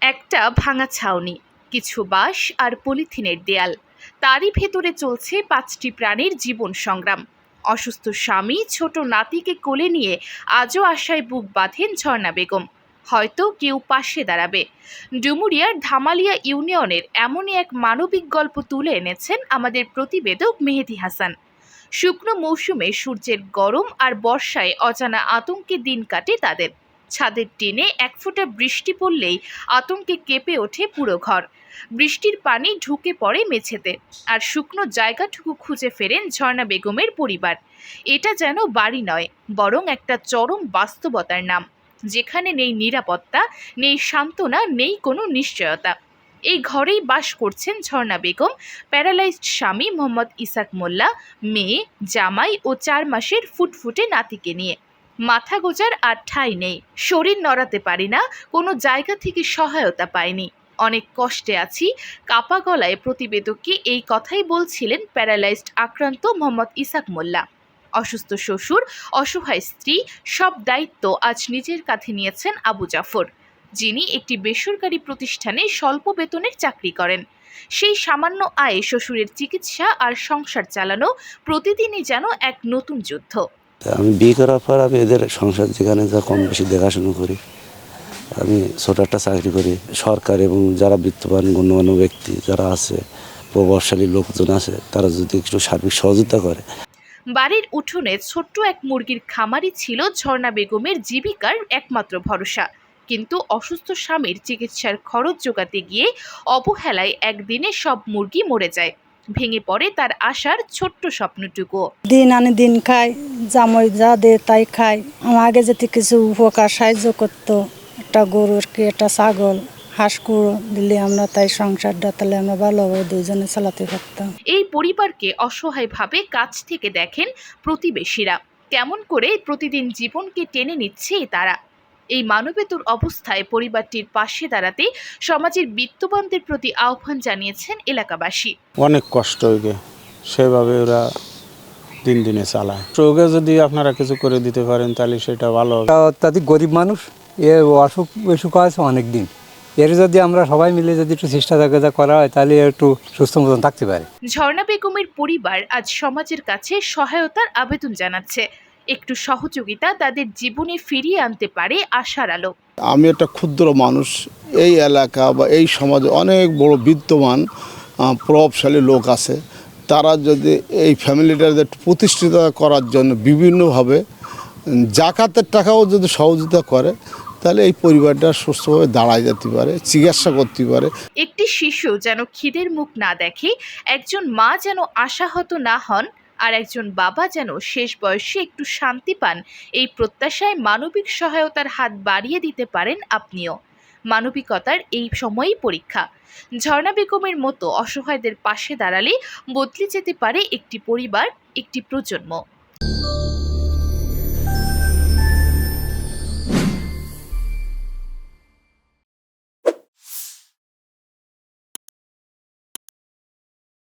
একটা ভাঙা ছাউনি, কিছু বাঁশ আর পলিথিনের দেয়াল। তারই ভেতরে চলছে পাঁচটি প্রাণীর জীবন সংগ্রাম। অসুস্থ স্বামী ছোট নাতিকে কোলে নিয়ে আজও আশায় বুক বাঁধেন ঝর্ণা বেগম। হয়তো কেউ পাশে দাঁড়াবে। ডুমুরিয়ার ধামালিয়া ইউনিয়নের এমনই এক মানবিক গল্প তুলে এনেছেন আমাদের প্রতিবেদক মেহেদি হাসান। শুকনো মৌসুমে সূর্যের গরম আর বর্ষায় অজানা আতঙ্কে দিন কাটে তাদের। ছাদের টিনে এক ফোঁটা বৃষ্টি পড়লেই আতঙ্কে কেঁপে ওঠে পুরো ঘর। বৃষ্টির পানি ঢুকে পড়ে মেঝেতে আর শুকনো জায়গাটুকু খুঁজে ফেরেন ঝর্ণা বেগমের পরিবার। এটা যেন বাড়ি নয়, বরং একটা চরম বাস্তবতার নাম। যেখানে নেই নিরাপত্তা, নেই সান্ত্বনা, নেই কোনো নিশ্চয়তা। এই ঘরেই বাস করছেন ঝর্ণা বেগম, প্যারালাইজড স্বামী মোহাম্মদ ইসাক মোল্লা, মেয়ে, জামাই ও চার মাসের ফুটফুটে নাতিকে নিয়ে। মাথা গোজার আর ঠাঁই নেই। শরীর নড়াতে পারি না, কোনো জায়গা থেকে সহায়তা পাইনি। অনেক কষ্টে আছি, কাপা গলায় প্রতিবেদককে এই কথাই বলছিলেন প্যারালাইজড আক্রান্ত মোহাম্মদ ইসাক মোল্লা। অসুস্থ শ্বশুর, অসহায় স্ত্রী, সব দায়িত্ব আজ নিজের কাঁধে নিয়েছেন আবু জাফর। যিনি একটি বেসরকারি প্রতিষ্ঠানে স্বল্প বেতনের চাকরি করেন। সেই সামান্য আয়ে শ্বশুরের চিকিৎসা আর সংসার চালানো প্রতিদিনই যেন এক নতুন যুদ্ধ। তা আমি বিয়ে করার পর আমি এদের সংসার যেখানে যা কম বেশি দেখাশুনো করি, আমি ছোট একটা চাকরি করি। সরকার এবং যারা বিত্তবান, গণ্যমান্য ব্যক্তি যারা আছে, প্রভাবশালী লোকজন আছে, তারা যদি একটু সার্বিক সহযোগিতা করে। বাড়ির উঠোনে ছোট্ট এক মুরগির খামারই ছিল ঝর্ণা বেগমের জীবিকার একমাত্র ভরসা। কিন্তু অসুস্থ স্বামীর চিকিৎসার খরচ জোগাতে গিয়ে অবহেলায় একদিনে সব মুরগি মরে যায়। ভেঙে পড়ে তার আশার ছোট্ট স্বপ্নটুকু। দিন আনে দিন খাই জামই যা দে তাই খাই আমার আগে যদি কিছু উপকার সাহায্য করতো একটা গরুর কি একটা ছাগল হাঁস কুড়ো দিলে আমরা তাই সংসারটা তাহলে আমরা ভালোভাবে দুইজনে চালাতে পারতাম। এই পরিবারকে অসহায়ভাবে কাছ থেকে দেখেন প্রতিবেশীরা। কেমন করে প্রতিদিন জীবনকে টেনে নিচ্ছে তারা। এই মানবেতর অবস্থায় পরিবারটির পাশে দাঁড়াতে সমাজের বিত্তবানদের প্রতি আহ্বান জানিয়েছেন এলাকাবাসী। অনেক কষ্ট হয়ে সেভাবে ওরা দিন দিনে চালায়। রোগে যদি আপনারা কিছু করে দিতে পারেন তাহলে সেটা ভালো অত্যাধিক গরিব মানুষ এ অসুখ বিসুখ আছে অনেক দিন এর যদি আমরা সবাই মিলে যদি একটু চেষ্টা জাগা করা হয় তাহলে একটু সুস্থ মতন থাকতে পারে। ঝর্ণা বেগমের পরিবার আজ সমাজের কাছে সহায়তার আবেদন জানাচ্ছে। একটু সহযোগিতা তাদের জীবনে ফিরিয়ে আনতে পারে আশার আলো। আমি একটা ক্ষুদ্র মানুষ এই এলাকা বা এই সমাজে অনেক বড় বিদ্যমান প্রভাবশালী লোক আছে। তারা যদি এই ফ্যামিলিটাদের প্রতিষ্ঠিত করার জন্য বিভিন্নভাবে জাকাতের টাকাও যদি সহযোগিতা করে তাহলে এই পরিবারটা সুস্থভাবে দাঁড়ায় যেতে পারে চিকিৎসা করতে পারে। একটি শিশু যেন খিদের মুখ না দেখে একজন মা যেন আশাহত না হন আর একজন বাবা যেন শেষ বয়সে একটু শান্তি পান, এই প্রত্যাশায় মানবিক সহায়তার হাত বাড়িয়ে দিতে পারেন আপনিও। মানবিকতার এই সময়ই পরীক্ষা। ঝর্ণা বেগমের মতো অসহায়দের পাশে দাঁড়ালে বদলে যেতে পারে একটি পরিবার, একটি প্রজন্ম।